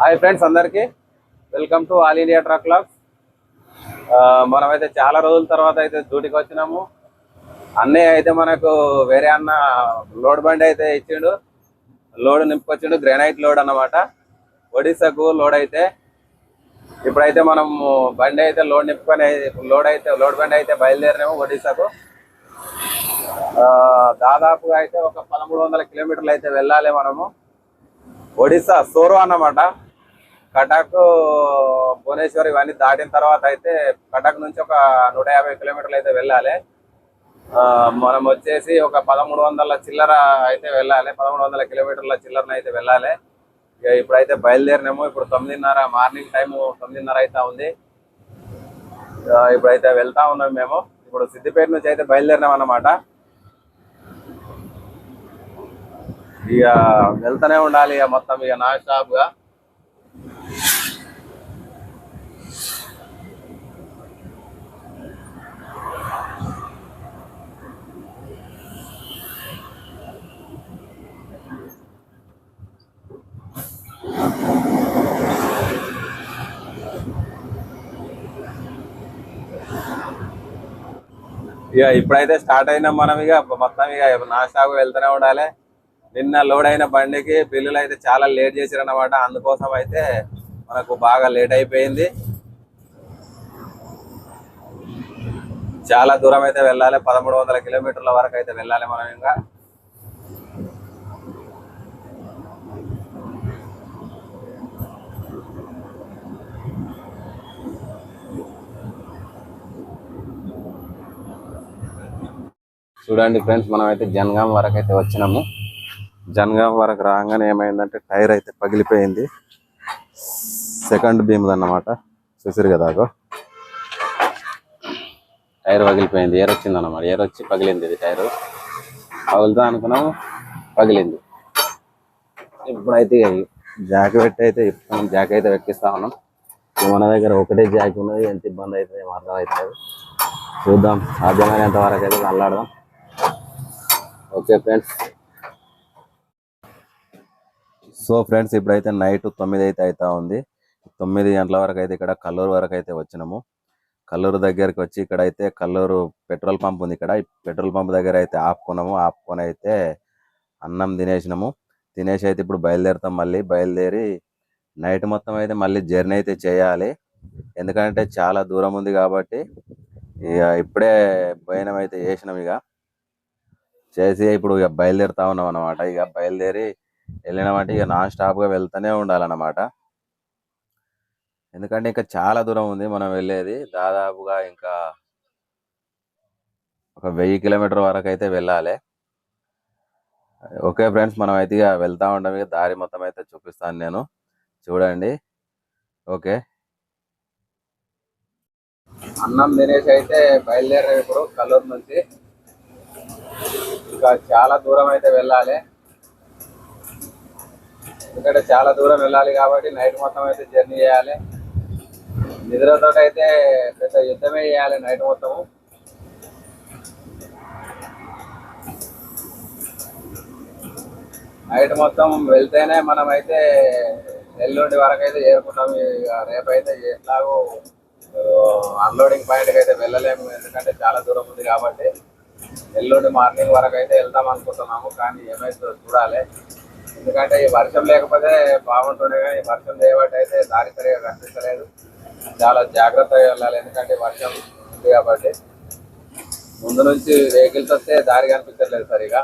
Hi friends అందరికీ. Welcome to all India truck clubs. మనమైతే చాలా రోజుల తర్వాత అయితే డ్యూటీకి వచ్చినాము. అన్నయ్య అయితే మనకు వేరే అన్న లోడ్ బండి అయితే ఇచ్చిండు. లోడ్ నింపుకొచ్చిండు గ్రెనైట్ లోడ్ అన్నమాట. ఒడిశాకు లోడ్ అయితే. ఇప్పుడైతే మనం బండి అయితే లోడ్ నింపుకొని లోడ్ అయితే లోడ్ బండి అయితే బయలుదేరినాము ఒడిశాకు. దాదాపుగా అయితే ఒక పదమూడు వందల కిలోమీటర్లు అయితే వెళ్ళాలి మనము. ఒడిశా సోరో అన్నమాట. కటక్ భువనేశ్వర్ ఇవన్నీ దాటిన తర్వాత అయితే కటక్ నుంచి ఒక నూట యాభై కిలోమీటర్లు అయితే వెళ్ళాలి. మనం వచ్చేసి ఒక పదమూడు వందల చిల్లర అయితే వెళ్ళాలి. పదమూడు వందల కిలోమీటర్ల చిల్లరన అయితే వెళ్ళాలి. ఇక ఇప్పుడైతే బయలుదేరినాము. ఇప్పుడు తొమ్మిదిన్నర మార్నింగ్ టైము తొమ్మిదిన్నర అయితే ఉంది. ఇప్పుడైతే వెళ్తా ఉన్నాం మేము. ఇప్పుడు సిద్దిపేట నుంచి అయితే బయలుదేరినాం అన్నమాట. ఇక వెళ్తూనే ఉండాలి ఇక మొత్తం ఇక నాన్ స్టాప్గా ఇక ఇప్పుడైతే స్టార్ట్ అయినాం మనం ఇక. మొత్తం ఇక నా స్టాప్ వెళ్తూనే ఉండాలి. నిన్న లోడ్ అయిన బండికి బిల్లులు అయితే చాలా లేట్ చేశారు అందుకోసం అయితే మనకు బాగా లేట్ అయిపోయింది. చాలా దూరం అయితే వెళ్ళాలి. పదమూడు వందల కిలోమీటర్ల వరకు అయితే వెళ్ళాలి మనం ఇంకా. చూడండి ఫ్రెండ్స్ మనం అయితే జనగాం వరకు అయితే వచ్చినాము. జనగాం వరకు రాగానే ఏమైందంటే టైర్ అయితే పగిలిపోయింది. సెకండ్ బీమ్ది అన్నమాట. చూసారు కదా టైర్ పగిలిపోయింది. ఏర్ వచ్చింది అన్నమాట. ఏర్ వచ్చి పగిలింది ఇది టైర్. పగులుతా అనుకున్నాము పగిలింది. ఇప్పుడైతే జాక్ పెట్టి అయితే ఇప్పుడు జాక్ అయితే ఎక్కిస్తా ఉన్నాం. మన దగ్గర ఒకటే జాక్ ఉన్నది. ఎంత ఇబ్బంది అవుతుంది ఏం అర్థం అవుతుంది చూద్దాం. సాధ్యమైనంత వరకు అయితే అల్లాడదాం ఓకే ఫ్రెండ్స్. సో ఫ్రెండ్స్ ఇప్పుడైతే నైట్ తొమ్మిది అయితే అవుతా ఉంది. తొమ్మిది గంటల వరకు అయితే ఇక్కడ కల్లూరు వరకు అయితే వచ్చినాము. కల్లూరు దగ్గరికి వచ్చి ఇక్కడ అయితే కల్లూరు పెట్రోల్ పంప్ ఉంది ఇక్కడ. పెట్రోల్ పంప్ దగ్గర అయితే ఆపుకున్నాము. ఆపుకొని అయితే అన్నం తినేసినాము. తినేసి అయితే ఇప్పుడు బయలుదేరుతాం మళ్ళీ. బయలుదేరి నైట్ మొత్తం అయితే మళ్ళీ జర్నీ అయితే చేయాలి. ఎందుకంటే చాలా దూరం ఉంది కాబట్టి ఇక ఇప్పుడే భోజనం అయితే చేసినాం ఇక. చేసి ఇప్పుడు ఇక బయలుదేరుతా ఉన్నాం అనమాట ఇక బయలుదేరి వెళ్ళినామంటే ఇక నాన్ స్టాప్గా వెళ్తూనే ఉండాలన్నమాట. ఎందుకంటే ఇంకా చాలా దూరం ఉంది మనం వెళ్ళేది. దాదాపుగా ఇంకా ఒక వెయ్యి కిలోమీటర్ వరకు అయితే వెళ్ళాలి. ఓకే ఫ్రెండ్స్ మనం అయితే ఇక వెళ్తా ఉండడం ఇక దారి మొత్తం అయితే చూపిస్తాను నేను. చూడండి. ఓకే. అన్నం తినేసి అయితే బయలుదేరాం ఇప్పుడు కల్లూరు నుంచి. ఇంకా చాలా దూరం అయితే వెళ్ళాలి. ఎందుకంటే చాలా దూరం వెళ్ళాలి కాబట్టి నైట్ మొత్తం అయితే జర్నీ చేయాలి. నిద్రతో అయితే పెద్ద యుద్ధమే చేయాలి నైట్ మొత్తము. నైట్ మొత్తం వెళ్తేనే మనం అయితే ఎల్లుండి వరకు అయితే చేరుకుంటాం ఇక రేపైతే ఎట్లాగో అన్లోడింగ్ పాయింట్కి అయితే వెళ్ళలేము. ఎందుకంటే చాలా దూరం ఉంది కాబట్టి ఎల్లుండి మార్నింగ్ వరకు అయితే వెళ్దాం అనుకుంటున్నాము. కానీ ఏమైతే చూడాలి. ఎందుకంటే ఈ వర్షం లేకపోతే బాగుంటుంది కానీ ఈ వర్షం లేవటైతే అయితే దారి సరిగా కనిపించలేదు. చాలా జాగ్రత్తగా వెళ్ళాలి ఎందుకంటే వర్షం ఉంది కాబట్టి. ముందు నుంచి వెహికల్స్ వస్తే దారి కనిపించట్లేదు సరిగా.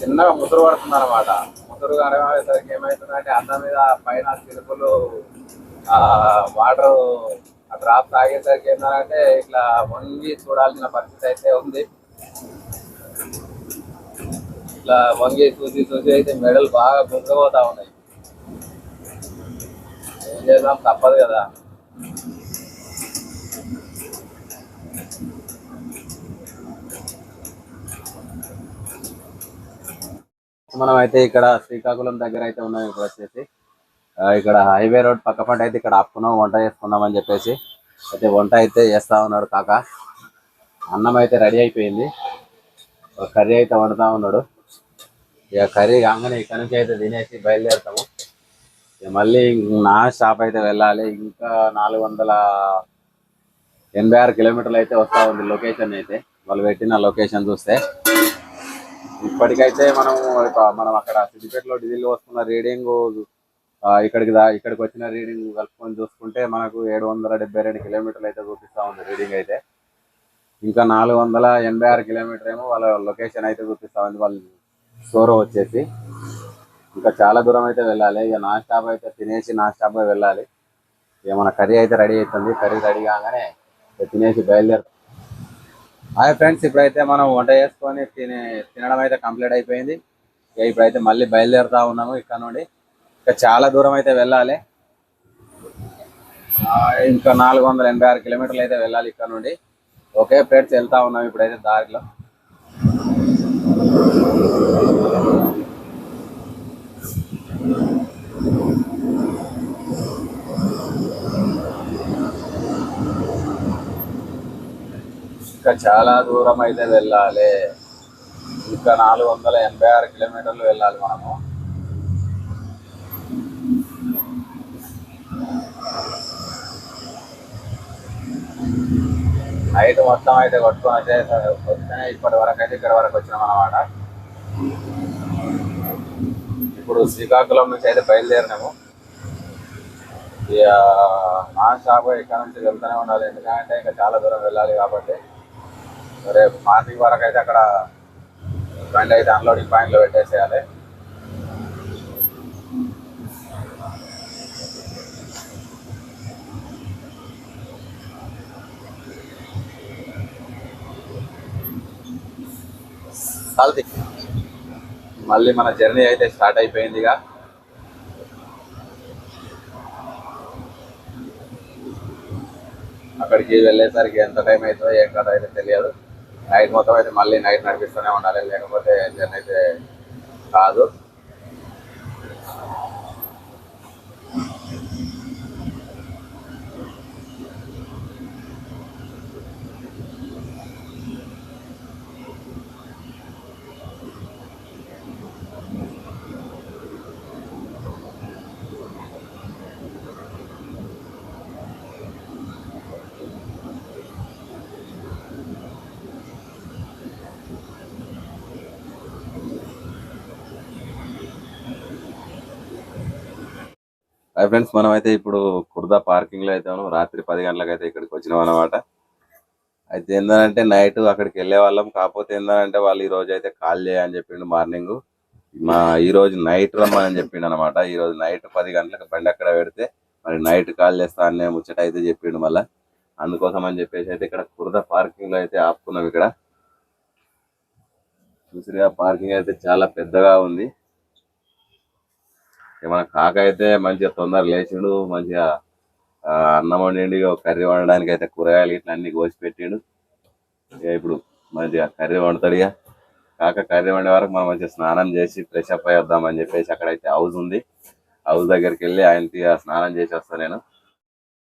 చిన్నగా ముసురు పడుతుంది అనమాట ముసురు కనబడేసరికి ఏమవుతుందంటే అన్నం మీద పైన చిలుపులు వాటర్ ఆ డ్రాప్ తాగేసరికి ఏంటంటే ఇట్లా వంగి చూడాల్సిన పరిస్థితి అయితే ఉంది. ఇట్లా వంగి చూసి చూసి అయితే మెడలు బాగా గుంజపోతా ఉన్నాయి. ఏం చేద్దాం? తప్పదు కదా. మనం అయితే ఇక్కడ శ్రీకాకుళం దగ్గర అయితే ఉన్నాం ఇప్పుడు వచ్చేసి ఇక్కడ హైవే రోడ్ పక్క పంట అయితే ఇక్కడ ఆపుకున్నాం వంట చేసుకుందాం అని చెప్పేసి. అయితే వంట అయితే చేస్తా ఉన్నాడు కాక. అన్నం అయితే రెడీ అయిపోయింది. కర్రీ అయితే వండుతా ఉన్నాడు. ఇక కర్రీ కాగానే ఇక్కడ నుంచి అయితే తినేసి బయలుదేరుతాము. ఇక మళ్ళీ నా షాప్ అయితే వెళ్ళాలి. ఇంకా నాలుగు వందల ఎనభై ఆరు కిలోమీటర్లు అయితే వస్తా ఉంది లొకేషన్ అయితే. వాళ్ళు పెట్టిన లొకేషన్ చూస్తే. ఇప్పటికైతే మనం మనం అక్కడ సిద్దిపేటలో డీజిల్ వస్తున్న రీడింగ్ ఇక్కడికి దా ఇక్కడికి వచ్చిన రీడింగ్ కలుపుకొని చూసుకుంటే మనకు ఏడు వందల డెబ్బై రెండు కిలోమీటర్లు అయితే చూపిస్తా ఉంది రీడింగ్ అయితే. ఇంకా నాలుగు వందల ఎనభై ఆరు కిలోమీటర్ ఏమో వాళ్ళ లొకేషన్ అయితే చూపిస్తా ఉంది వాళ్ళ షోరూమ్ వచ్చేసి. ఇంకా చాలా దూరం అయితే వెళ్ళాలి ఇక నా స్టాప్ అయితే తినేసి నా స్టాప్ వెళ్ళాలి. ఇక మన కర్రీ అయితే రెడీ అవుతుంది కర్రీ రెడీ కాగానే ఇక తినేసి బయలుదేరు హాయ్ ఫ్రెండ్స్ ఇప్పుడైతే మనం వంట చేసుకొని తినే తినడం అయితే కంప్లీట్ అయిపోయింది. ఇక ఇప్పుడైతే మళ్ళీ బయలుదేరుతా ఉన్నాము ఇక్కడ నుండి. ఇంకా చాలా దూరం అయితే వెళ్ళాలి. ఇంకా నాలుగు వందల ఎనభై ఆరు కిలోమీటర్లు అయితే వెళ్ళాలి ఇక్కడ నుండి. ఒకే ప్లేట్స్ వెళ్తా ఉన్నాం ఇప్పుడైతే దారిలో. ఇంకా చాలా దూరం అయితే వెళ్ళాలి. ఇంకా నాలుగు వందల ఎనభై ఆరు కిలోమీటర్లు వెళ్ళాలి మనము. నైట్ మొత్తం అయితే కొట్టుకొని అయితే ఇప్పటి వరకు అయితే ఇక్కడ వరకు వచ్చినాం అనమాట ఇప్పుడు శ్రీకాకుళం నుంచి అయితే బయలుదేరినాము. ఇక నాన్ షాప్ ఇక్కడ నుంచి వెళ్తూనే ఉండాలి. ఎందుకంటే ఇంకా చాలా దూరం వెళ్ళాలి కాబట్టి. రేపు మార్నింగ్ వరకు అయితే అక్కడ బండి అయితే అన్లోడింగ్ పాయింట్లో పెట్టేసేయాలి. చాలది మళ్ళీ మన జర్నీ అయితే స్టార్ట్ అయిపోయింది ఇక అక్కడికి వెళ్ళేసరికి ఎంత టైం అవుతుందో ఏం కథ అయితే తెలియదు. నైట్ మొత్తం అయితే మళ్ళీ నైట్ నడిపిస్తూనే ఉండాలి లేకపోతే జర్నీ అయితే కాదు. హాయ్ ఫ్రెండ్స్ మనం అయితే ఇప్పుడు కుర్దా పార్కింగ్లో అయితే ఉన్నాం. రాత్రి పది గంటలకు అయితే ఇక్కడికి వచ్చినాం అనమాట అయితే ఏంటంటే నైట్ అక్కడికి వెళ్ళే వాళ్ళం. కాకపోతే ఏంటంటే వాళ్ళు ఈ రోజు అయితే కాల్ చేయని చెప్పిండు మార్నింగ్. మా ఈ రోజు నైట్ రమ్మని చెప్పిండు అనమాట ఈ రోజు నైట్ పది గంటలకు బండి అక్కడ పెడితే మరి నైట్ కాల్ చేస్తా అనే ముచ్చట అయితే చెప్పిండు మళ్ళా. అందుకోసం అని చెప్పేసి అయితే ఇక్కడ కుర్దా పార్కింగ్లో అయితే ఆపుకున్నాం ఇక్కడ. చూసిగా పార్కింగ్ అయితే చాలా పెద్దగా ఉంది. మన కాక అయితే మంచిగా తొందర లేచిండు మంచిగా అన్నం వండిండు ఇక కర్రీ వండడానికి అయితే కూరగాయలు ఇట్లా అన్ని కోసి పెట్టిండు ఇప్పుడు మంచిగా కర్రీ వండుతాడు ఇక కాక కర్రీ వండే వరకు మనం మంచిగా స్నానం చేసి ఫ్రెష్ అప్ అయి వద్దామని చెప్పేసి అక్కడైతే హౌస్ ఉంది. హౌస్ దగ్గరికి వెళ్ళి ఆయనకి స్నానం చేసి వస్తాను నేను.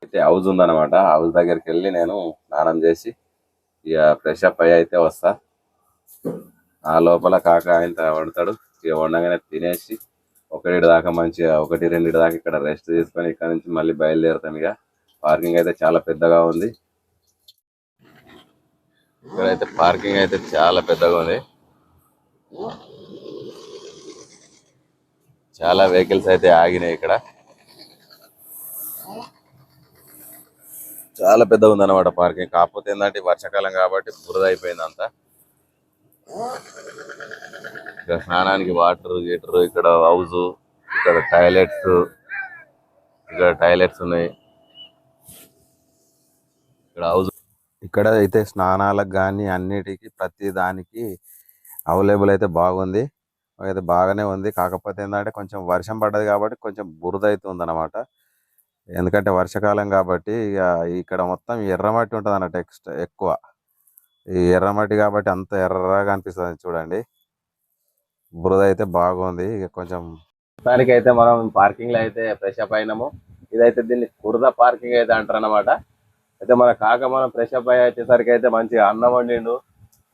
అయితే హౌస్ ఉందన్నమాట. హౌస్ దగ్గరికి వెళ్ళి నేను స్నానం చేసి ఇక ఫ్రెష్ అప్ అయ్యి అయితే వస్తా. ఆ లోపల కాక ఆయన వండుతాడు. ఇక వండగానే తినేసి ఒకటి దాకా మంచిగా ఒకటి రెండు దాకా ఇక్కడ రెస్ట్ తీసుకొని ఇక్కడ నుంచి మళ్ళీ బయలుదేరుతాం ఇక. పార్కింగ్ అయితే చాలా పెద్దగా ఉంది. ఇక్కడైతే పార్కింగ్ అయితే చాలా పెద్దగా ఉంది. చాలా వెహికల్స్ అయితే ఆగినాయి ఇక్కడ. చాలా పెద్దగా ఉంది పార్కింగ్ కాకపోతే ఏంటంటే వర్షాకాలం కాబట్టి బురద అయిపోయింది అంతా ఇక్కడ స్నానానికి వాటర్ గీటర్ ఇక్కడ హౌస్ ఇక్కడ టాయిలెట్స్ ఇక్కడ టాయిలెట్స్ ఉన్నాయి. ఇక్కడ హౌస్ ఇక్కడ అయితే స్నానాలకు కానీ అన్నిటికీ ప్రతి దానికి అవైలబుల్ అయితే బాగుంది. అయితే బాగానే ఉంది. కాకపోతే ఏంటంటే కొంచెం వర్షం పడ్డది కాబట్టి కొంచెం బురద అయితే అనమాట ఎందుకంటే వర్షాకాలం కాబట్టి ఇక ఇక్కడ మొత్తం ఎర్రమట్టి ఉంటుంది అన్నట్టు ఎక్స్ట్రా ఎక్కువ. ఈ ఎర్రమట్టి కాబట్టి అంత ఎర్రగా అనిపిస్తుంది చూడండి. బురద అయితే బాగుంది. ఇక కొంచెం దానికి అయితే మనం పార్కింగ్లో అయితే ఫ్రెష్ అప్ అయినాము. ఇదైతే దీన్ని కురద పార్కింగ్ అయితే అంటారు అనమాట అయితే మన కాక మనం ఫ్రెష్ అప్ అయ్యి వచ్చేసరికి అయితే మంచిగా అన్నం వండిండు.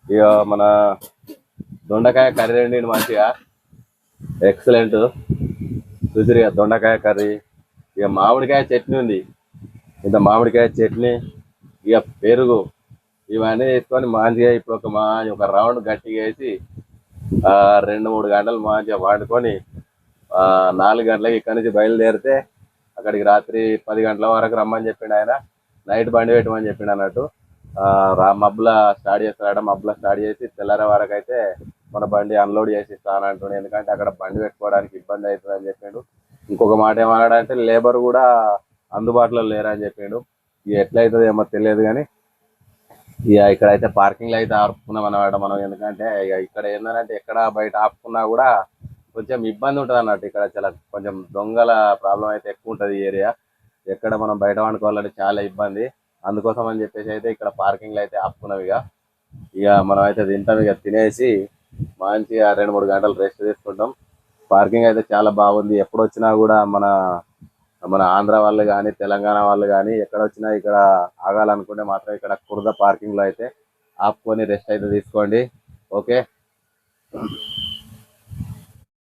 ఇక మన దొండకాయ కర్రీ వండిండు మంచిగా. ఎక్సలెంట్ రుచిగా దొండకాయ కర్రీ. ఇక మామిడికాయ చట్నీ ఉంది. ఇంత మామిడికాయ చట్నీ ఇక పెరుగు ఇవన్నీ వేసుకొని మంచిగా ఇప్పుడు ఒక మా ఒక రౌండ్ గట్టిగా వేసి రెండు మూడు గంటలు మంచిగా వాడుకొని నాలుగు గంటలకి ఇక్కడి నుంచి బయలుదేరితే అక్కడికి రాత్రి పది గంటల వరకు రమ్మని చెప్పిండు ఆయన. నైట్ బండి పెట్టమని చెప్పిండు అన్నట్టు. రా మబ్బుల స్టార్ట్ చేస్తాడ మబ్బుల స్టార్ట్ చేసి తెల్లారే వరకు అయితే మన బండి అన్లోడ్ చేసి ఇస్తానంటుండే ఎందుకంటే అక్కడ బండి పెట్టుకోవడానికి ఇబ్బంది అవుతుంది అని చెప్పిండు. ఇంకొక మాట ఏమన్నాడంటే లేబర్ కూడా అందుబాటులో లేరని చెప్పిండు. ఇక ఎట్లయితుంది ఏమో తెలియదు కానీ ఇక ఇక్కడైతే పార్కింగ్లో అయితే ఆపుకున్నాం అనమాట మనం. ఎందుకంటే ఇక ఇక్కడ ఏంటంటే ఎక్కడ బయట ఆపుకున్నా కూడా కొంచెం ఇబ్బంది ఉంటుంది అన్నట్టు ఇక్కడ చాలా కొంచెం దొంగల ప్రాబ్లం అయితే ఎక్కువ ఉంటుంది ఈ ఏరియా. ఎక్కడ మనం బయట వండుకోవాలంటే చాలా ఇబ్బంది. అందుకోసం అని చెప్పేసి అయితే ఇక్కడ పార్కింగ్లో అయితే ఆపుకున్నాం ఇక. ఇక మనం అయితే తింటాం ఇక తినేసి మంచిగా రెండు మూడు గంటలు రెస్ట్ తీసుకుంటాం పార్కింగ్ అయితే చాలా బాగుంది. ఎప్పుడు వచ్చినా కూడా మన మన ఆంధ్ర వాళ్ళు కానీ తెలంగాణ వాళ్ళు కానీ ఎక్కడ వచ్చినా ఇక్కడ ఆగాలనుకుంటే మాత్రం ఇక్కడ కుర్ద పార్కింగ్లో అయితే ఆపుకొని రెస్ట్ అయితే తీసుకోండి. ఓకే?